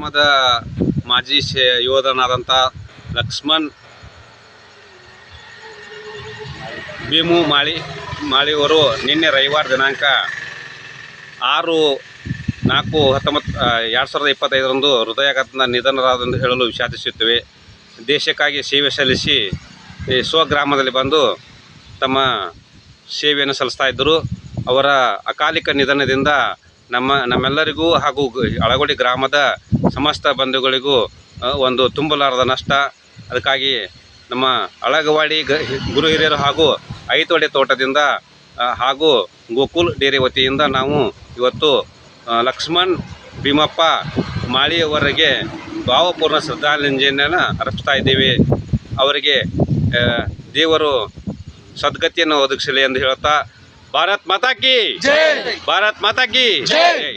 ಗ್ರಾಮದ ಮಾಜಿ ಶೇ ಯೋಧನಾದಂಥ ಲಕ್ಷ್ಮಣ್ ಭೀಮು ಮಾಳಿ ಮಾಳಿಯವರು ನಿನ್ನೆ ರವಿವಾರ ದಿನಾಂಕ ಆರು ನಾಲ್ಕು ಹತ್ತೊಂಬತ್ತು ಎರಡು ಸಾವಿರದ ಇಪ್ಪತ್ತೈದರಂದು ಹೃದಯಾಘಾತದಿಂದ ನಿಧನರಾದಂದು ಹೇಳಲು ವಿಷಾದಿಸುತ್ತೇವೆ. ದೇಶಕ್ಕಾಗಿ ಸೇವೆ ಸಲ್ಲಿಸಿ ಸ್ವಗ್ರಾಮದಲ್ಲಿ ಬಂದು ತಮ್ಮ ಸೇವೆಯನ್ನು ಸಲ್ಲಿಸ್ತಾ ಇದ್ದರು. ಅವರ ಅಕಾಲಿಕ ನಿಧನದಿಂದ ನಮ್ಮ ನಮ್ಮೆಲ್ಲರಿಗೂ ಹಾಗೂ ಅಳಗೋಡಿ ಗ್ರಾಮದ ಸಮಸ್ತ ಬಂಧುಗಳಿಗೂ ಒಂದು ತುಂಬಲಾರದ ನಷ್ಟ. ಅದಕ್ಕಾಗಿ ನಮ್ಮ ಅಳಗವಾಡಿ ಗ ಗುರು ಹಿರಿಯರು ಹಾಗೂ ಐತೋಡೆ ತೋಟದಿಂದ ಹಾಗೂ ಗೋಕುಲ್ ಡೇರಿ ವತಿಯಿಂದ ನಾವು ಇವತ್ತು ಲಕ್ಷ್ಮಣ್ ಭೀಮಪ್ಪ ಮಾಳಿಯವರಿಗೆ ಭಾವಪೂರ್ಣ ಶ್ರದ್ಧಾಂಜಲಿಯನ್ನು ಅರ್ಪಿಸ್ತಾ ಇದ್ದೀವಿ. ಅವರಿಗೆ ದೇವರು ಸದ್ಗತಿಯನ್ನು ಒದಗಿಸಲಿ ಎಂದು ಹೇಳುತ್ತಾ ಭಾರತ್ ಮಾತಾಕಿ ಭಾರತ್ ಮಾತಾ ಕಿ! ಜೈ. ಜೈ!